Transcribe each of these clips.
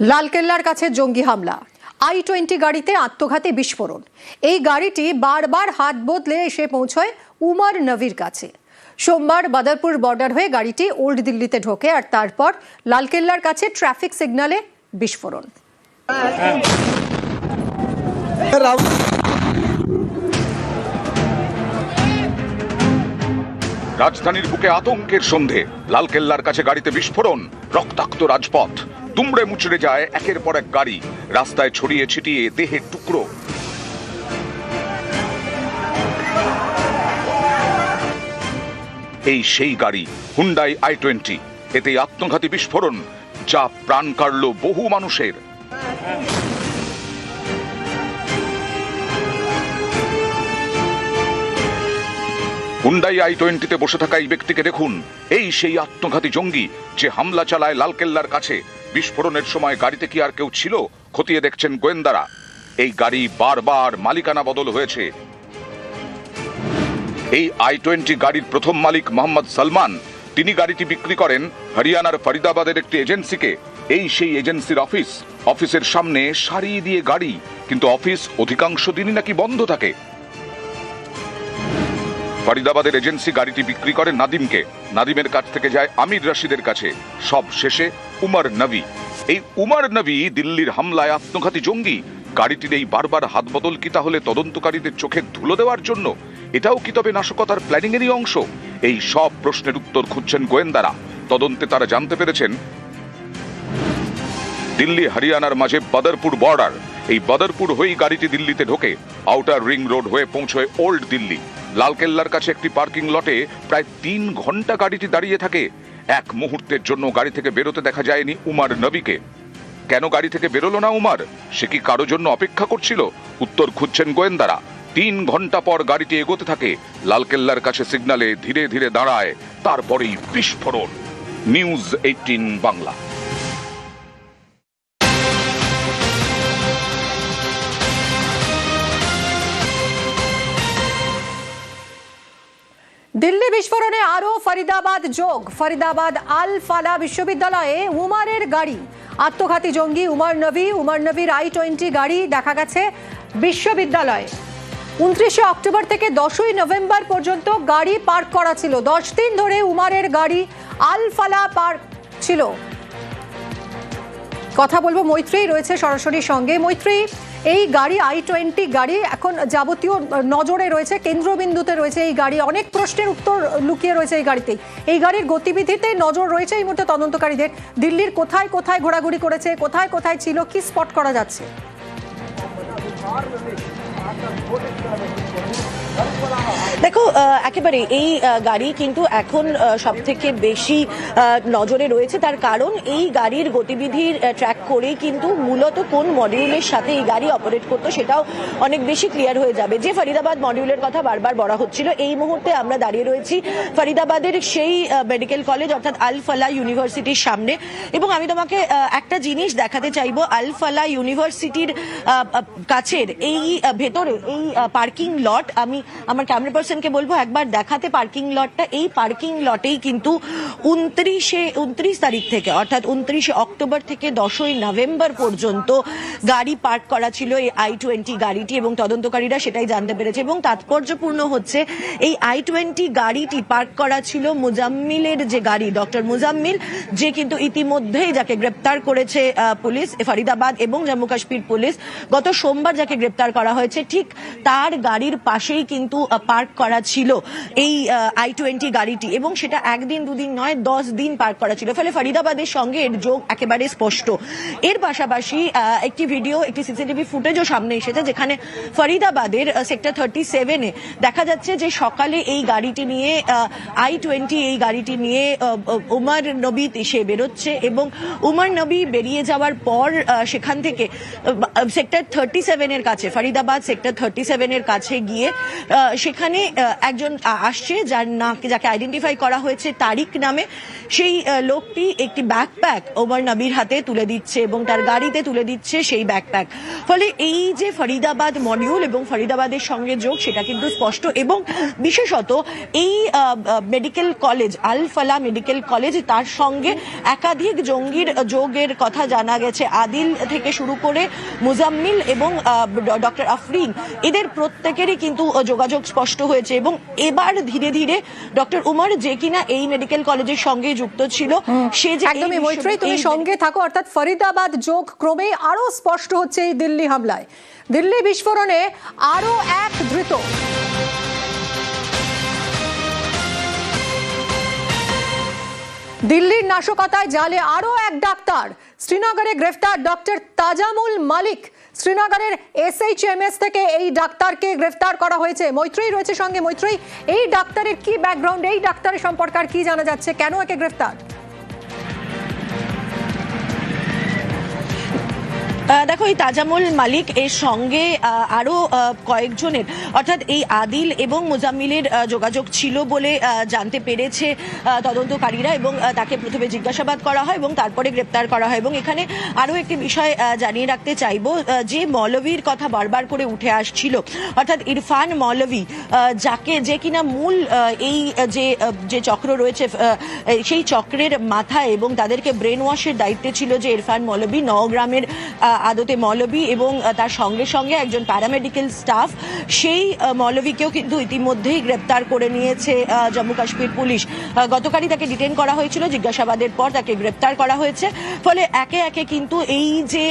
লালকেল্লার কাছে জঙ্গি হামলা। আই টোয়েন্টি গাড়িতে আত্মঘাতী বিস্ফোরণ। এই গাড়িটি বারবার হাত বদলে এসে পৌঁছয় উমার নভির কাছে। সোমবার বাদারপুর বর্ডার হয়ে গাড়িটি ওল্ড দিল্লিতে ঢোকে আর তারপর লালকেল্লার কাছে ট্রাফিক সিগনালে বিস্ফোরণ। রাজধানীর বুকে আতঙ্কের সন্ধে, লালকেল্লার কাছে গাড়িতে বিস্ফোরণ, রক্তাক্ত রাজপথ। দুমড়ে মুচড়ে যায় একের পর এক গাড়ি। রাস্তায় ছড়িয়ে ছিটিয়ে দেহের টুকরো। এই সেই গাড়ি হুন্ডাই আই টোয়েন্টি এতে আত্মঘাতী বিস্ফোরণ, যা প্রাণ কাড়ল বহু মানুষের। হুন্ডাই আই টোয়েন্টিতে বসে থাকা এই ব্যক্তিকে দেখুন। এই সেই আত্মঘাতী জঙ্গি যে হামলা চালায় লালকেল্লার কাছে। বিস্ফোরণের সময় গাড়িতে কি আর কেউ ছিল? খতিয়ে দেখছেন গোয়েন্দারা। এই গাড়ি বারবার মালিকানা বদল হয়েছে। এই আই টোয়েন্টি গাড়ির প্রথম মালিক মোহাম্মদ সালমান, তিনি গাড়িটি বিক্রি করেন হরিয়ানার ফরিদাবাদের একটি এজেন্সিকে। এই সেই এজেন্সির অফিস। অফিসের সামনে সারি দিয়ে গাড়ি। কিন্তু অফিস অধিকাংশ দিনই নাকি বন্ধ থাকে। ফরিদাবাদের এজেন্সি গাড়িটি বিক্রি করে নাদিমকে। নাদিমের কাছ থেকে যায় আমির রশিদের কাছে। সব শেষে উমর নবী। এই উমর নবী দিল্লির হামলায় আত্মঘাতী জঙ্গি। গাড়িটির এই বারবার হাত বদল কি তাহলে তদন্তকারীদের চোখে ধুলো দেওয়ার জন্য? এটাও কি তবে নাশকতার প্ল্যানিং এরই অংশ? এই সব প্রশ্নের উত্তর খুঁজছেন গোয়েন্দারা। তদন্তে তারা জানতে পেরেছেন, দিল্লি হরিয়ানার মাঝে বদরপুর বর্ডার। এই বদরপুর হয়েই গাড়িটি দিল্লিতে ঢোকে। আউটার রিং রোড হয়ে পৌঁছয় ওল্ড দিল্লি। লালকেল্লার কাছে একটি পার্কিং লটে প্রায় তিন ঘণ্টা গাড়িটি দাঁড়িয়ে থাকে। এক মুহূর্তের জন্য গাড়ি থেকে বেরোতে দেখা যায়নি উমার নবীকে। কেন গাড়ি থেকে বেরোলো না উমার? সে কি কারও জন্য অপেক্ষা করছিল? উত্তর খুঁজছেন গোয়েন্দারা। তিন ঘণ্টা পর গাড়িটি এগোতে থাকে। লালকেল্লার কাছে সিগনালে ধীরে ধীরে দাঁড়ায়, তারপরেই বিস্ফোরণ। News eighteen Bangla. দিল্লি বিস্ফোরণে আরও ফরিদাবাদ যোগ। ফরিদাবাদ আল ফালা বিশ্ববিদ্যালয়ে উমারের গাড়ি। আত্মঘাতী জঙ্গি উমর নবী, উমর নবীর আই টোয়েন্টি গাড়ি দেখা গেছে বিশ্ববিদ্যালয়ে। উনত্রিশে অক্টোবর থেকে দশই নভেম্বর পর্যন্ত গাড়ি পার্ক করা ছিল। দশ দিন ধরে উমারের গাড়ি আল ফালা পার্ক ছিল। কথা বলব মৈত্রী রয়েছে সরাসরি সঙ্গে। মৈত্রী এই গাড়ি আই টোয়েন্টি গাড়ি এখন যাবতীয় নজরে রয়েছে, কেন্দ্রবিন্দুতে রয়েছে এই গাড়ি। অনেক প্রশ্নের উত্তর লুকিয়ে রয়েছে এই গাড়িতে। এই গাড়ির গতিবিধিতে নজর রয়েছে এই মুহূর্তে তদন্তকারীদের। দিল্লির কোথায় কোথায় ঘোরাঘুরি করেছে, কোথায় কোথায় ছিল, কি স্পট করা যাচ্ছে? দেখো একেবারে এই গাড়ি কিন্তু এখন সব থেকে বেশি নজরে রয়েছে। তার কারণ এই গাড়ির গতিবিধির ট্র্যাক করে কিন্তু মূলত কোন মডিউলের সাথে এই গাড়ি অপারেট করতো সেটাও অনেক বেশি ক্লিয়ার হয়ে যাবে। যে ফরিদাবাদ মডিউলের কথা বারবার বলা হচ্ছিল, এই মুহূর্তে আমরা দাঁড়িয়ে রয়েছি ফরিদাবাদের সেই মেডিকেল কলেজ অর্থাৎ আল ফালা ইউনিভার্সিটির সামনে। এবং আমি তোমাকে একটা জিনিস দেখাতে চাইব আল ফালা ইউনিভার্সিটির কাছের এই ভেতরে এই পার্কিং লট আমি আমার ক্যামেরা পার্সনকে বলব একবার দেখাতে পার্কিং লটটা এই পার্কিং লটেই কিন্তু উনত্রিশে, উনত্রিশ তারিখ থেকে, অর্থাৎ উনত্রিশে অক্টোবর থেকে দশই নভেম্বর পর্যন্ত গাড়ি পার্ক করা ছিল এই আই টোয়েন্টি গাড়িটি এবং তদন্তকারীরা সেটাই জানতে পেরেছে এবং তাৎপর্যপূর্ণ হচ্ছে এই আই টোয়েন্টি গাড়িটি পার্ক করা ছিল মুজাম্মিলের যে গাড়ি, ডক্টর মুজাম্মিল, যে কিন্তু ইতিমধ্যেই যাকে গ্রেপ্তার করেছে পুলিশ, ফরিদাবাদ এবং জম্মু কাশ্মীর পুলিশ, গত সোমবার যাকে গ্রেপ্তার করা হয়েছে, ঠিক তার গাড়ির পাশেই কিন্তু পার্ক করা ছিল এই আই টোয়েন্টি গাড়িটি এবং সেটা একদিন, দুদিন নয়, দশ দিন পার্ক করা ছিল। ফলে ফরিদাবাদের সঙ্গে এর যোগ একেবারে স্পষ্ট। এর পাশাপাশি একটি ভিডিও একটি সিসিটিভি ফুটেজও সামনে এসেছে যেখানে ফরিদাবাদের সেক্টর থার্টি সেভেনে দেখা যাচ্ছে যে সকালে এই গাড়িটি নিয়ে আই টোয়েন্টি এই গাড়িটি নিয়ে আহ, নবী সে বেরোচ্ছে এবং উমর নবী বেরিয়ে যাওয়ার পর সেখান থেকে সেক্টর থার্টি সেভেনের কাছে ফরিদাবাদ সেক্টর থার্টি সেভেনের কাছে গিয়ে সেখানে একজন আসছে যার না যাকে আইডেন্টিফাই করা হয়েছে তারিক নামে। সেই লোকটি একটি ব্যাকপ্যাক ওমর নবীর হাতে তুলে দিচ্ছে। এবং তার গাড়িতে তুলে দিচ্ছে সেই ব্যাকপ্যাক ফলে এই যে ফরিদাবাদ মডিউল এবং ফরিদাবাদের সঙ্গে যোগ সেটা কিন্তু স্পষ্ট এবং বিশেষত এই মেডিকেল কলেজ আল ফালা মেডিকেল কলেজ তার সঙ্গে একাধিক জঙ্গির যোগের কথা জানা গেছে। আদিল থেকে শুরু করে মুজাম্মিল এবং ডক্টর আফরিন এদের প্রত্যেকেরই কিন্তু যোগাযোগ স্পষ্ট হয়েছে এবং এবার ধীরে ধীরে ডক্টর উমর যে কিনা এই মেডিকেল কলেজের সঙ্গে যুক্ত ছিল সে যে একদমই মৈত্রী তুমি সঙ্গে থাকো অর্থাৎ ফরিদাবাদ যোগ ক্রমেই আরও স্পষ্ট হচ্ছে এই দিল্লি হামলায়। দিল্লি বিস্ফোরণে আরও এক ধৃত। দিল্লির নাশকতায় জালে আরও এক ডাক্তার। শ্রীনগরে গ্রেফতার ডক্টর তাজামুল মালিক। শ্রীনগরের এসএইচএমএস থেকে এই ডাক্তারকে গ্রেফতার করা হয়েছে। মৈত্রী রয়েছে সঙ্গে মৈত্রী। এই ডাক্তারের কি ব্যাকগ্রাউন্ড এই ডাক্তারের সম্পর্কে আর কি জানা যাচ্ছে? কেন একে গ্রেফতার? দেখো এই তাজামুল মালিক এর সঙ্গে আহ, আরও কয়েকজনের অর্থাৎ এই আদিল এবং মুজাম্মিলের যোগাযোগ ছিল বলে জানতে পেরেছে তদন্তকারীরা এবং তাকে প্রথমে জিজ্ঞাসাবাদ করা হয় এবং তারপরে গ্রেপ্তার করা হয় এবং এখানে আরও একটি বিষয় জানিয়ে রাখতে চাইব যে মৌলবীর কথা বারবার করে উঠে আসছিল অর্থাৎ ইরফান মৌলভী যাকে যে কিনা মূল এই যে যে চক্র রয়েছে সেই চক্রের মাথায় এবং তাদেরকে ব্রেন ওয়াশের দায়িত্বে ছিল যে ইরফান মৌলবী নওগ্রামের আদতে মৌলবী এবং তার সঙ্গে সঙ্গে একজন প্যারামেডিক্যাল স্টাফ সেই মৌলবীকেও কিন্তু ইতিমধ্যেই গ্রেপ্তার করে নিয়েছে জম্মু কাশ্মীর পুলিশ। গতকালই তাকে ডিটেন করা হয়েছিল, জিজ্ঞাসাবাদের পর তাকে গ্রেপ্তার করা হয়েছে। ফলে একে একে কিন্তু এই যে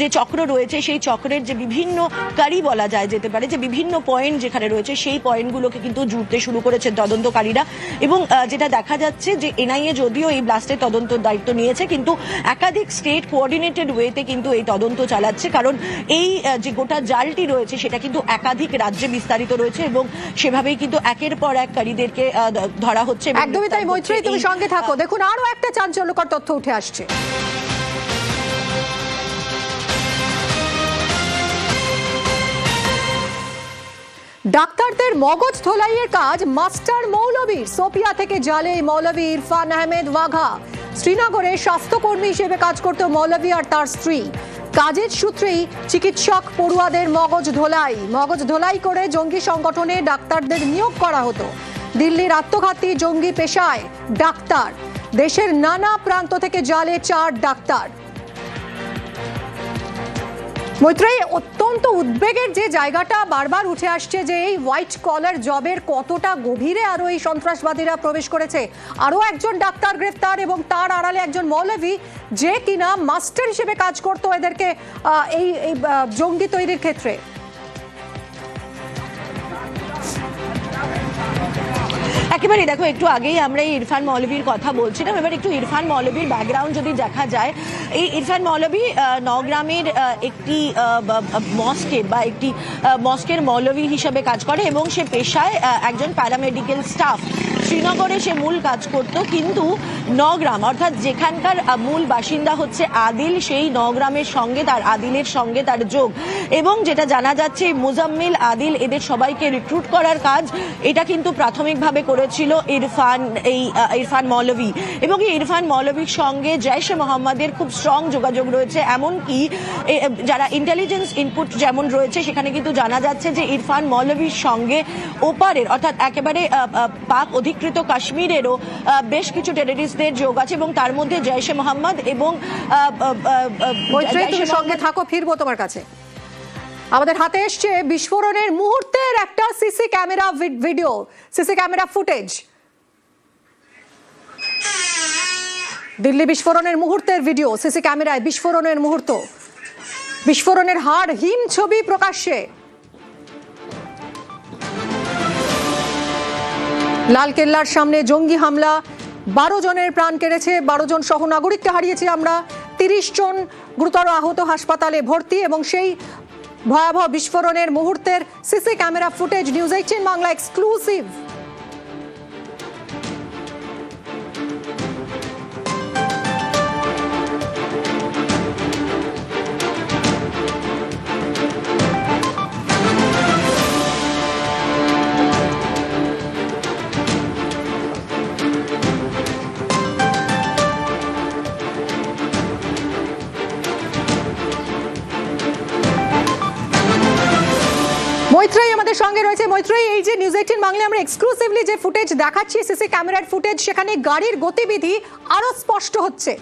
যে চক্র রয়েছে, সেই চক্রের যে বিভিন্ন কারি বলা যায়, যেতে পারে যে বিভিন্ন পয়েন্ট যেখানে রয়েছে, সেই পয়েন্টগুলোকে কিন্তু জুড়তে শুরু করেছে তদন্তকারীরা। এবং যেটা দেখা যাচ্ছে যে এনআইএ যদিও এই ব্লাস্টের তদন্ত দায়িত্ব নিয়েছে, কিন্তু একাধিক স্টেট কোঅর্ডিনেটেড ওয়েতে কিন্তু এই তদন্ত চালাচ্ছে কারণ এই যে গোটা জালটি রয়েছে সেটা কিন্তু একাধিক রাজ্যে বিস্তারিত রয়েছে এবং সেভাবেই কিন্তু একের পর এক কারীদেরকে ধরা হচ্ছে একদমই তাই মৈত্রী তুমি সঙ্গে থাকো। দেখুন আরও একটা চাঞ্চল্যকর তথ্য উঠে আসছে। ডাক্তারদের মগজ ধোলাইয়ের কাজ মাস্টার মৌলবীর। সোপিয়া থেকে জালে মৌলবী ইরফান আহমেদ ওয়াঘা। শ্রীনগরে স্বাস্থ্যকর্মী হিসেবে কাজ করত মৌলবী আর তার স্ত্রী। কাজের সূত্রেই চিকিৎসক পড়ুয়াদের মগজ ধোলাই। মগজ ধোলাই করে জঙ্গি সংগঠনে ডাক্তারদের নিয়োগ করা হতো। দিল্লির আত্মঘাতী জঙ্গি পেশায় ডাক্তার। দেশের নানা প্রান্ত থেকে জালে চার ডাক্তার। মৈত্রেয়ী অত্যন্ত উদ্বেগের যে জায়গাটা বারবার উঠে আসছে যে এই হোয়াইট কলার জবের কতটা গভীরে আরও এই সন্ত্রাসবাদীরা প্রবেশ করেছে। আরও একজন ডাক্তার গ্রেফতার এবং তার আড়ালে একজন মৌলভী যে কিনা মাস্টার হিসেবে কাজ করতো এদেরকে এই, জঙ্গি তৈরির ক্ষেত্রে। একেবারে দেখো একটু আগেই আমরা এই ইরফান মৌলবীর কথা বলছিলাম। এবার একটু ইরফান মৌলবীর ব্যাকগ্রাউন্ড যদি দেখা যায় এই ইরফান মৌলবী নগ্রামের একটি আহ, বা- একটি মস্কের মৌলবী হিসেবে কাজ করে এবং সে পেশায় একজন প্যারামেডিক্যাল স্টাফ শ্রীনগরে সে মূল কাজ করত কিন্তু নগ্রাম অর্থাৎ যেখানকার মূল বাসিন্দা হচ্ছে আদিল সেই নগ্রামের সঙ্গে তার আদিলের সঙ্গে তার যোগ। এবং যেটা জানা যাচ্ছে মুজাম্মিল আদিল এদের সবাইকে রিক্রুট করার কাজ এটা কিন্তু প্রাথমিকভাবে করেছিল ইরফান এই ইরফান মৌলভী। এবং এই ইরফান মৌলভীর সঙ্গে জয়শে মোহাম্মদের খুব স্ট্রং যোগাযোগ রয়েছে। এমনকি যারা ইন্টেলিজেন্স ইনপুট যেমন রয়েছে সেখানে কিন্তু জানা যাচ্ছে যে ইরফান মৌলভীর সঙ্গে ওপারের অর্থাৎ একেবারে পাক অধিকৃত কাশ্মীরেরও বেশ কিছু টেররিস্টদের যোগ আছে এবং তার মধ্যে জয়শে মোহাম্মদ এবং সঙ্গে থাকো ফিরবো তোমার কাছে। আমাদের হাতে এসছে বিস্ফোরণের মুহূর্তের একটা CC camera video, CC camera footage. Delhi বিস্ফোরণের মুহূর্তের ভিডিও, সিসি ক্যামেরায় বিস্ফোরণের মুহূর্ত। বিস্ফোরণের হাড় হিম ছবি প্রকাশ্যে। লাল কেল্লার সামনে জঙ্গি হামলা, বারো জনের প্রাণ কেড়েছে, বারো জন সহ নাগরিককে হারিয়েছি আমরা। তিরিশ জন গুরুতর আহত হাসপাতালে ভর্তি এবং সেই ভয়াবহ বিস্ফোরণের মুহূর্তের CC camera footage news eighteen Bangla exclusive. আমাদের সঙ্গে রয়েছে মৈত্রী এই যে নিউজ এইটিন বাংলা আমরা এক্সক্লুসিভলি যে ফুটেজ দেখাচ্ছি সিসি ক্যামেরার ফুটেজ সেখানে গাড়ির গতিবিধি আরও স্পষ্ট হচ্ছে।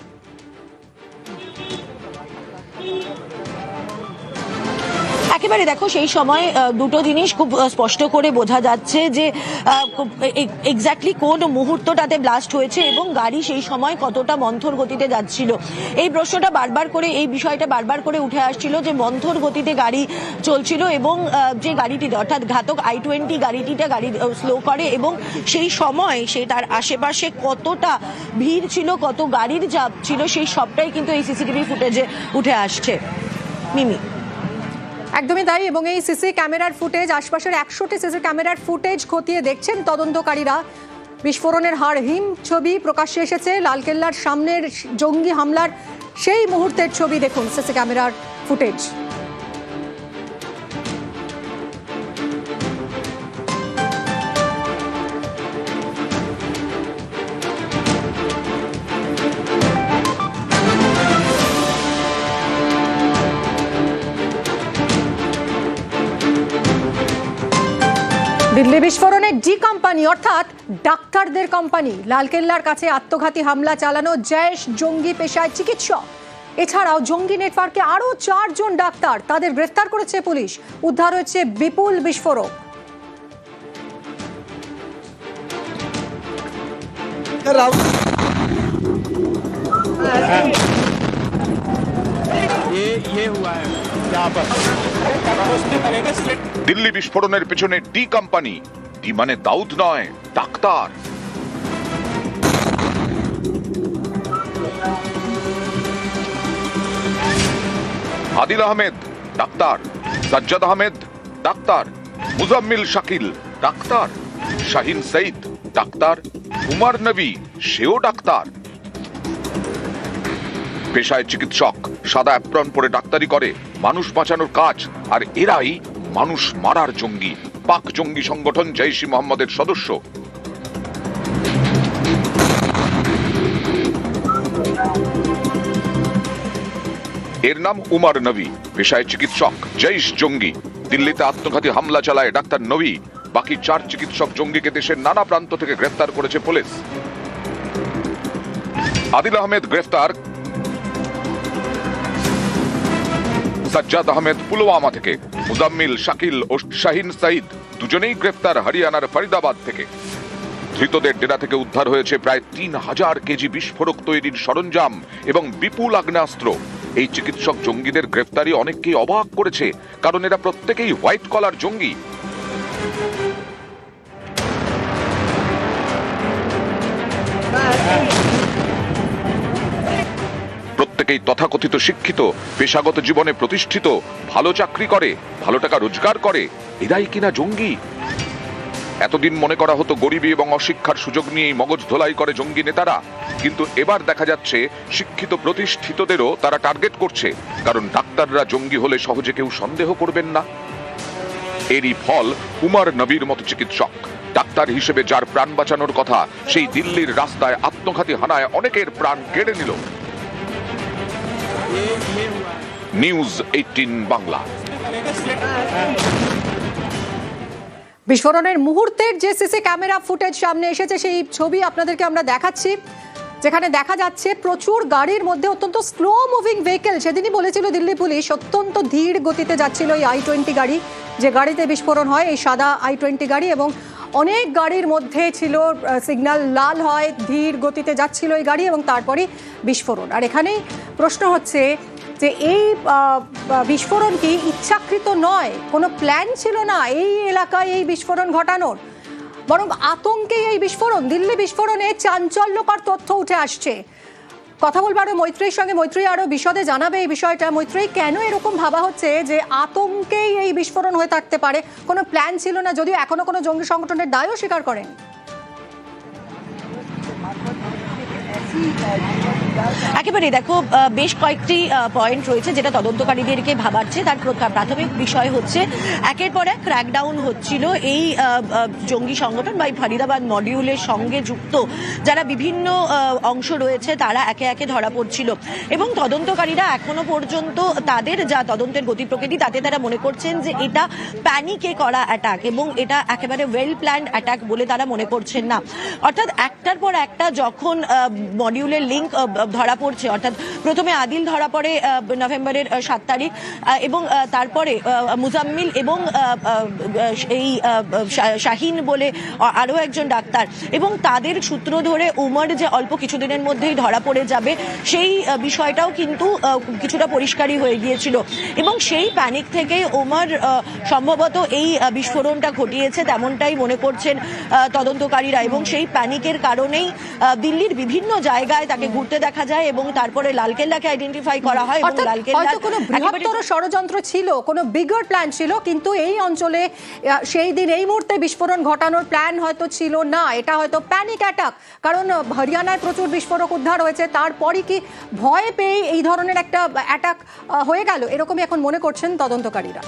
একেবারে দেখো, সেই সময় দুটো জিনিস খুব স্পষ্ট করে বোঝা যাচ্ছে যে এক্স্যাক্টলি কোন মুহূর্তটাতে ব্লাস্ট হয়েছে এবং গাড়ি সেই সময় কতটা মন্থর গতিতে যাচ্ছিল। এই প্রশ্নটা বারবার করে, এই বিষয়টা বারবার করে উঠে আসছিল যে মন্থর গতিতে গাড়ি চলছিল এবং যে গাড়িটিতে অর্থাৎ ঘাতক আই টোয়েন্টি গাড়িটিটা গাড়ি স্লো করে এবং সেই সময় সে তার আশেপাশে কতটা ভিড় ছিল, কত গাড়ির চাপ ছিল, সেই সবটাই কিন্তু এই সিসিটিভি ফুটেজে উঠে আসছে। মিমি। একদমই তাই, এবং এই সিসি ক্যামেরার ফুটেজ, আশপাশের একশোটি সিসি ক্যামেরার ফুটেজ খতিয়ে দেখছেন তদন্তকারীরা। বিস্ফোরণের হার হিম ছবি প্রকাশ্যে এসেছে, লালকেল্লার সামনের জঙ্গি হামলার সেই মুহূর্তের ছবি দেখুন সিসি ক্যামেরার ফুটেজ। কোম্পানি, অর্থাৎ ডাক্তারদের কোম্পানি। লালকেল্লার কাছে আত্মঘাতী হামলা চালানো জয়েশ জঙ্গি পেশায় চিকিৎসক। এছাড়াও জঙ্গি নেটওয়ার্কে আরও চারজন ডাক্তার তাদের গ্রেফতার করেছে পুলিশ। উদ্ধার হয়েছে বিপুল বিস্ফোরক। দিল্লি বিস্ফোরণের পেছনে ডি কোম্পানি। মানে দাউদ নয়, doctor. Adil Ahmed, doctor. Sajjad Ahmed, doctor. Muzammil Shakil, doctor. Shahin Saeed, doctor. Umar Nabi, সেও ডাক্তার। পেশায় চিকিৎসক, সাদা অ্যাপ্রন পরে ডাক্তারি করে, মানুষ বাঁচানোর কাজ, আর এরাই মানুষ মারার জঙ্গি। পাক জঙ্গি সংগঠন জৈশি মোহাম্মদের সদস্য। এর নাম উমার নবী, পেশায় চিকিৎসক জৈশ জঙ্গি। দিল্লিতে আত্মঘাতী হামলা চালায় ডাক্তার নবী, বাকি চার চিকিৎসক জঙ্গিকে দেশের নানা প্রান্ত থেকে গ্রেফতার করেছে পুলিশ। আদিল আহমেদ গ্রেফতার সাজ্জাদ আহমেদ পুলওয়ামা থেকে মুদাম্মিল শাকিল ও শাহিন সাইদ দুজনেই গ্রেফতার হরিয়ানার ফরিদাবাদ থেকে। ধৃতদের ডেরা থেকে উদ্ধার হয়েছে প্রায় তিন হাজার কেজি বিস্ফোরক তৈরির সরঞ্জাম এবং বিপুল আগ্নেয়াস্ত্র। এই চিকিৎসক জঙ্গিদের গ্রেফতারি অনেককেই অবাক করেছে, কারণ এরা প্রত্যেকেই হোয়াইট কলার জঙ্গি। অনেকেই তথাকথিত শিক্ষিত, পেশাগত জীবনে প্রতিষ্ঠিত, ভালো চাকরি করে, ভালো টাকা রোজগার করে, এরাই কিনা জঙ্গি? এতদিন মনে করা হতো গরিবী এবং অশিক্ষার সুযোগ নিয়েই মগজ ধোলাই করে জঙ্গি নেতারা, কিন্তু এবার দেখা যাচ্ছে শিক্ষিত প্রতিষ্ঠিতদেরও তারা টার্গেট করছে, কারণ ডাক্তাররা জঙ্গি হলে সহজে কেউ সন্দেহ করবেন না। এরই ফল কুমার নবীর মতো চিকিৎসক, ডাক্তার হিসেবে যার প্রাণ বাঁচানোর কথা সেই দিল্লির রাস্তায় আত্মঘাতী হানায় অনেকের প্রাণ কেড়ে নিল। নিউজ এইটিন বাংলা বিস্ফোরণের মুহূর্তের যে সিসি ক্যামেরা ফুটেজ সামনে এসেছে, সেই ছবি আপনাদেরকে আমরা দেখাচ্ছি। যেখানে দেখা যাচ্ছে প্রচুর গাড়ির মধ্যে অত্যন্ত স্লো মুভিং ভেহিকেল সেদিনই বলেছিল দিল্লি পুলিশ, অত্যন্ত ধীর গতিতে যাচ্ছিল এই আই টোয়েন্টি গাড়ি। যে গাড়িতে বিস্ফোরণ হয়, এই সাদা আই টোয়েন্টি গাড়ি এবং অনেক গাড়ির মধ্যে ছিল সিগন্যাল লাল হয়, ধীর গতিতে যাচ্ছিল এই গাড়ি এবং তারপরে বিস্ফোরণ। আর এখানেই প্রশ্ন হচ্ছে যে এই বিস্ফোরণ কি ইচ্ছাকৃত নয়? কোনো প্ল্যান ছিল না এই এলাকায় এই বিস্ফোরণ ঘটানোর? বরং আতঙ্কে এই বিস্ফোরণ। দিল্লি বিস্ফোরণে চাঞ্চল্যকর তথ্য উঠে আসছে। কথা বলব আরও মৈত্রীর সঙ্গে। মৈত্রী আরও বিশদে জানাবে এই বিষয়টা। মৈত্রী, কেন এরকম ভাবা হচ্ছে যে আতঙ্কেই এই বিস্ফোরণ হয়ে থাকতে পারে? কোনো প্ল্যান ছিল না, যদিও এখনও কোনো জঙ্গি সংগঠনের দায়ও স্বীকার করেন। একেবারে দেখো বেশ কয়েকটি পয়েন্ট রয়েছে যেটা তদন্তকারীদেরকে ভাবাচ্ছে। তার প্র- প্রাথমিক বিষয় হচ্ছে, একের পর এক ক্র্যাকডাউন হচ্ছিল। এই জঙ্গি সংগঠন বা এই ফরিদাবাদ মডিউলের সঙ্গে যুক্ত যারা বিভিন্ন অংশ রয়েছে, তারা একে একে ধরা পড়ছিল। এবং তদন্তকারীরা এখনও পর্যন্ত তাদের যা তদন্তের গতি প্রকৃতি, তাতে তারা মনে করছেন যে এটা প্যানিকে করা অ্যাটাক এবং এটা একেবারে ওয়েল প্ল্যান্ড অ্যাটাক বলে তারা মনে করছেন না। অর্থাৎ একটার পর একটা যখন মডিউলের লিঙ্ক ধরা পড়ছে। অর্থাৎ প্রথমে আদিল ধরা পড়ে নভেম্বরের সাত তারিখ এবং তারপরে মুজাম্মিল এবং এই শাহিন বলে আরও একজন ডাক্তার। এবং তাদের সূত্র ধরে উমর যে অল্প কিছুদিনের মধ্যেই ধরা পড়ে যাবে, সেই বিষয়টাও কিন্তু কিছুটা পরিষ্কারই হয়ে গিয়েছিল। এবং সেই প্যানিক থেকে ওমর সম্ভবত এই বিস্ফোরণটা ঘটিয়েছে তেমনটাই মনে করছেন তদন্তকারীরা। এবং সেই প্যানিকের কারণেই দিল্লির বিভিন্ন জায়গায় তাকে ঘুরতে দেখা যায় এবং তারপরে লালকেল্লাকে আইডেন্টিফাই করা হয় এবং লালকেল্লা কোনো বৃহত্তর ষড়যন্ত্র ছিল কোনো বিগার প্ল্যান ছিল কিন্তু এই অঞ্চলে সেই দিন এই মুহূর্তে বিস্ফোরণ ঘটানোর প্ল্যান হয়তো ছিল না। এটা হয়তো প্যানিক অ্যাটাক কারণ হরিয়ানায় প্রচুর বিস্ফোরক উদ্ধার হয়েছে। তারপরই কি ভয় পেয়ে এই ধরনের একটা অ্যাটাক হয়ে গেল? এরকমই এখন মনে করছেন তদন্তকারীরা।